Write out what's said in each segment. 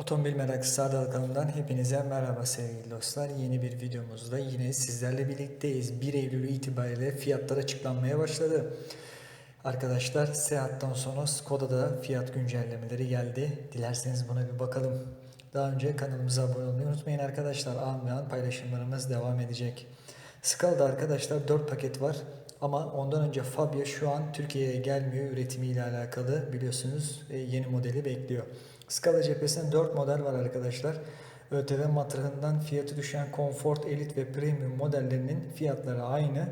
Otomobil Meraklısı Serdal kanalından hepinize merhaba sevgili dostlar. Yeni bir videomuzda yine sizlerle birlikteyiz. 1 Eylül itibariyle fiyatlar açıklanmaya başladı. Arkadaşlar Seat'tan sonra Skoda'da fiyat güncellemeleri geldi. Dilerseniz buna bir bakalım. Daha önce kanalımıza abone olmayı unutmayın arkadaşlar. An ve an paylaşımlarımız devam edecek. Skala'da arkadaşlar 4 paket var. Ama ondan önce Fabia şu an Türkiye'ye gelmiyor üretimiyle alakalı biliyorsunuz e, yeni modeli bekliyor. Scala cephesinde 4 model var arkadaşlar. ÖTV matrahından fiyatı düşen Comfort, Elite ve Premium modellerinin fiyatları aynı.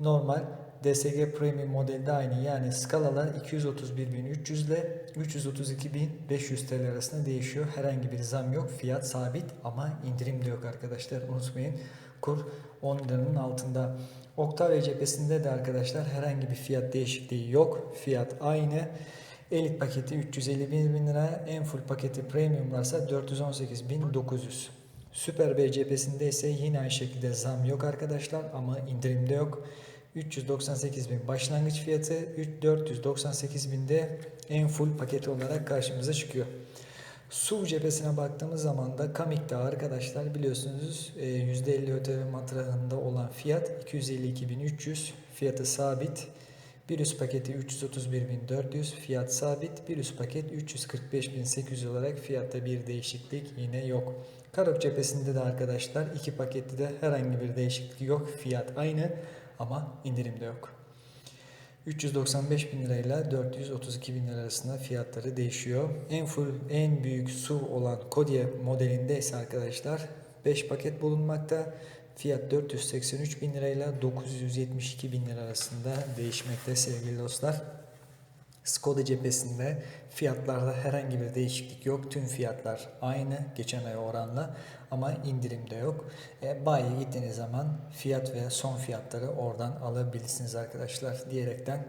Normal DSG Premium modelde aynı yani skalalar 231.300 ile 332.500 TL arasında değişiyor. Herhangi bir zam yok. Fiyat sabit ama indirim de yok arkadaşlar. Unutmayın kur 10 liranın altında. Octavia cephesinde de arkadaşlar herhangi bir fiyat değişikliği yok. Fiyat aynı. Elit paketi 350 bin lira, en full paketi premiumlarsa 418.900. Süper B cephesinde ise yine aynı şekilde zam yok arkadaşlar ama indirimde yok. 398 bin başlangıç fiyatı, 498 binde en full paketi olarak karşımıza çıkıyor. SUV cephesine baktığımız zaman da Kamik'te arkadaşlar biliyorsunuz e, %50 ödeme matrahında olan fiyat 252.300 fiyatı sabit. Bir üst paketi 331.400 fiyat sabit. Bir üst paket 345.800 olarak fiyatta bir değişiklik yine yok. Karok cephesinde de arkadaşlar iki pakette de herhangi bir değişiklik yok. Fiyat aynı ama indirimde yok. 395 bin lirayla 432 bin lira arasında fiyatları değişiyor. En full, en büyük SUV olan Kodiaq modelinde ise arkadaşlar 5 paket bulunmakta. Fiyat 483 bin lirayla 972 bin lira arasında değişmekte sevgili dostlar. Skoda cephesinde fiyatlarda herhangi bir değişiklik yok. Tüm fiyatlar aynı geçen ay oranla ama indirimde yok. E, bayiye gittiğiniz zaman fiyat ve son fiyatları oradan alabilirsiniz arkadaşlar diyerekten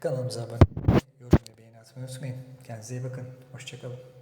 kanalımıza abone olmayı, yorum ve beğeni atmayı unutmayın. Kendinize iyi bakın. Hoşçakalın.